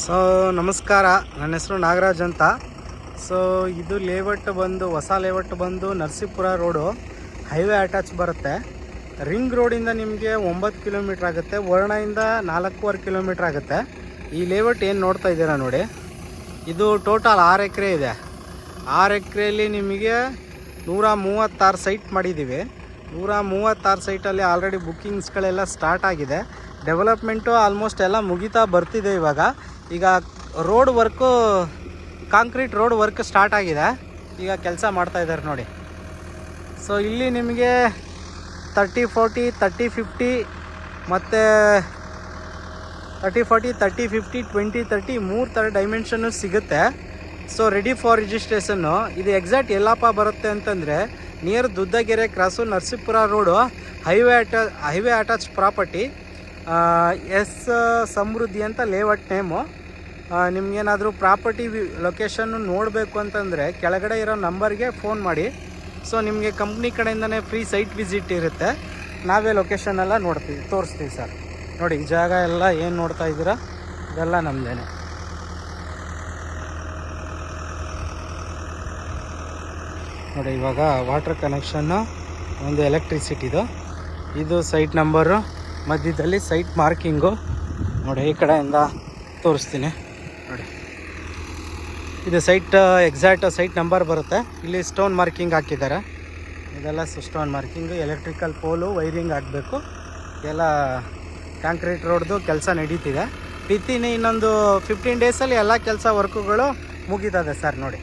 So ನಮಸ್ಕಾರ. ನನ್ನ ಹೆಸರು ನಾಗರಾಜ್ ಅಂತ. ಸೊ ಇದು ಲೇಔಟ್ ಬಂದು, ಹೊಸ ಲೇಔಟ್ ಬಂದು ನರಸೀಪುರ ರೋಡು ಹೈವೇ ಅಟ್ಯಾಚ್ ಬರುತ್ತೆ. ರಿಂಗ್ ರೋಡಿಂದ ನಿಮಗೆ ಒಂಬತ್ತು ಕಿಲೋಮೀಟ್ರ್ ಆಗುತ್ತೆ. ವರ್ಣಯಿಂದ ನಾಲ್ಕೂವರೆ ಕಿಲೋಮೀಟ್ರ್ ಆಗುತ್ತೆ. ಈ ಲೇಔಟ್ ಏನು ನೋಡ್ತಾ ಇದ್ದೀರಾ ನೋಡಿ. ಇದು ಟೋಟಲ್ ಆರು ಎಕರೆ ಇದೆ. ಆರು ಎಕರೆಯಲ್ಲಿ ನಿಮಗೆ ನೂರ ಮೂವತ್ತಾರು ಸೈಟ್ ಮಾಡಿದ್ದೀವಿ. ನೂರ ಮೂವತ್ತಾರು ಸೈಟಲ್ಲಿ ಆಲ್ರೆಡಿ ಬುಕ್ಕಿಂಗ್ಸ್ಗಳೆಲ್ಲ ಸ್ಟಾರ್ಟ್ ಆಗಿದೆ. ಡೆವಲಪ್ಮೆಂಟು ಆಲ್ಮೋಸ್ಟ್ ಎಲ್ಲ ಮುಗಿತಾ ಬರ್ತಿದೆ ಇವಾಗ. ಈಗ road work concrete road work start ಆಗಿದೆ. ಈಗ ಕೆಲಸ ಮಾಡ್ತಾ ಇದ್ದಾರೆ ನೋಡಿ. ಸೊ ಇಲ್ಲಿ ನಿಮಗೆ ತರ್ಟಿ ಫೋರ್ಟಿ ತರ್ಟಿ ಫಿಫ್ಟಿ ಮತ್ತು thirty forty thirty fifty twenty thirty ಮೂರು ಥರ ಡೈಮೆನ್ಷನ್ನು ಸಿಗುತ್ತೆ. ಸೊ ರೆಡಿ ಫಾರ್ ರಿಜಿಸ್ಟ್ರೇಷನ್ನು ಇದು ಎಕ್ಸಾಕ್ಟ್ ಎಲ್ಲಪ್ಪ ಬರುತ್ತೆ ಅಂತಂದರೆ near Duddagere cross Narasipura road highway attach highway attach property S Samruddhi ಅಂತ ಲೇಔಟ್ ನೇಮು. ನಿಮಗೇನಾದರೂ ಪ್ರಾಪರ್ಟಿ ಲೊಕೇಶನ್ನು ನೋಡಬೇಕು ಅಂತಂದರೆ ಕೆಳಗಡೆ ಇರೋ ನಂಬರ್ಗೆ ಫೋನ್ ಮಾಡಿ. ಸೊ, ನಿಮಗೆ ಕಂಪ್ನಿ ಕಡೆಯಿಂದನೇ ಫ್ರೀ ಸೈಟ್ ವಿಸಿಟ್ ಇರುತ್ತೆ. ನಾವೇ ಲೊಕೇಶನ್ ಎಲ್ಲ ನೋಡ್ತೀವಿ, ತೋರಿಸ್ತೀವಿ ಸರ್. ನೋಡಿ ಜಾಗ ಎಲ್ಲ ಏನು ನೋಡ್ತಾ ಇದ್ದೀರಾ? ಇದೆಲ್ಲ ನಮ್ಮದೇನೆ ನೋಡಿ, ಇವಾಗ ವಾಟರ್ ಕನೆಕ್ಷನ್ನು ಒಂದು ಎಲೆಕ್ಟ್ರಿಸಿಟಿದು ಇದು ಸೈಟ್ ನಂಬರು ಮಧ್ಯದಲ್ಲಿ ಸೈಟ್ ಮಾರ್ಕಿಂಗು ನೋಡಿ, ಈ ಕಡೆಯಿಂದ ತೋರಿಸ್ತೀನಿ. ನೋಡಿ. ಇದು ಸೈಟ್ ಎಕ್ಸಾಕ್ಟ್ ಸೈಟ್ ನಂಬರ್ ಬರುತ್ತೆ. ಇಲ್ಲಿ ಸ್ಟೋನ್ ಮಾರ್ಕಿಂಗ್ ಹಾಕಿದ್ದಾರೆ. ಇದೆಲ್ಲ stone marking electrical pole wiring ಆಗಬೇಕು ಎಲ್ಲ ಕಾಂಕ್ರೀಟ್ ರೋಡ್ದು ಕೆಲಸ ನಡೀತಿದೆ. ವಿತಿನ್ ಇನ್ನೊಂದು ಫಿಫ್ಟೀನ್ ಡೇಸಲ್ಲಿ ಎಲ್ಲ ಕೆಲಸ ವರ್ಕುಗಳು ಮುಗಿತದೆ ಸರ್, ನೋಡಿ.